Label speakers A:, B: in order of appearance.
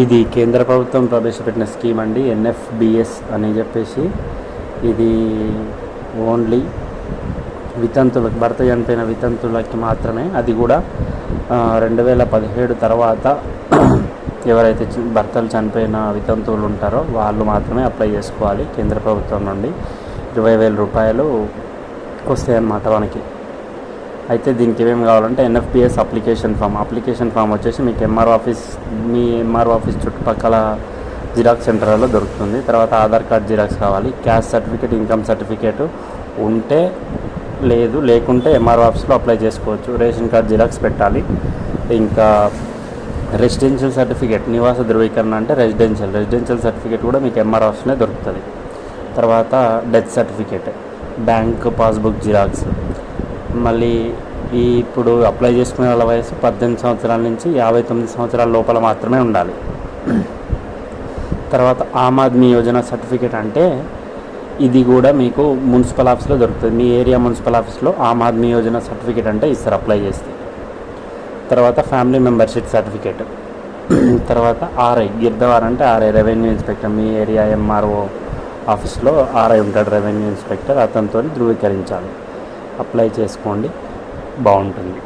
A: ఇది కేంద్ర ప్రభుత్వం ప్రవేశపెట్టిన స్కీమ్ అండి ఎన్ఎఫ్బిఎస్ అని చెప్పేసి. ఇది ఓన్లీ వితంతులకు భర్త చనిపోయిన వితంతులకి మాత్రమే. అది కూడా రెండు వేల పదిహేడు తర్వాత ఎవరైతే భర్తలు చనిపోయిన వితంతువులు ఉంటారో వాళ్ళు మాత్రమే అప్లై చేసుకోవాలి కేంద్ర ప్రభుత్వం నుండి. ఇరవై వేల రూపాయలు వస్తాయన్నమాట మనకి. అయితే దీనికి ఏమేమి కావాలంటే NFPS application form. Application form వచ్చేసి మీకు ఎంఆర్ ఆఫీస్ మీ ఎంఆర్ ఆఫీస్ చుట్టుపక్కల జిరాక్స్ సెంటర్లో దొరుకుతుంది. తర్వాత ఆధార్ కార్డ్ జిరాక్స్ కావాలి. క్యాస్ట్ సర్టిఫికేట్ ఇన్కమ్ సర్టిఫికేట్ ఉంటే లేదు లేకుంటే ఎంఆర్ ఆఫీస్లో అప్లై చేసుకోవచ్చు. రేషన్ కార్డ్ జిరాక్స్ పెట్టాలి. ఇంకా రెసిడెన్షియల్ సర్టిఫికేట్ నివాస ధృవీకరణ అంటే రెసిడెన్షియల్. రెసిడెన్షియల్ సర్టిఫికేట్ కూడా మీకు ఎంఆర్ ఆఫీస్లోనే దొరుకుతుంది. తర్వాత death certificate bank passbook xerox. మళ్ళీ ఈ ఇప్పుడు అప్లై చేసుకునే వాళ్ళ వయసు పద్దెనిమిది సంవత్సరాల నుంచి యాభై తొమ్మిది సంవత్సరాల లోపల మాత్రమే ఉండాలి. తర్వాత ఆమ్ ఆద్మీ యోజన సర్టిఫికేట్ అంటే ఇది కూడా మీకు మున్సిపల్ ఆఫీస్లో దొరుకుతుంది. మీ ఏరియా మున్సిపల్ ఆఫీస్లో ఆమ్ ఆద్మీ యోజన సర్టిఫికేట్ అంటే ఇస్తారు అప్లై చేస్తే. తర్వాత ఫ్యామిలీ మెంబర్షిప్ సర్టిఫికేట్. తర్వాత ఆర్ఐ గిర్దవార్ అంటే ఆర్ఐ రెవెన్యూ ఇన్స్పెక్టర్. మీ ఏరియా ఎంఆర్ఓ ఆఫీస్లో ఆర్ఐ ఉంటాడు రెవెన్యూ ఇన్స్పెక్టర్. అతనితో ధృవీకరించాలి. అప్లై చేసుకోండి. బాగుంటుంది.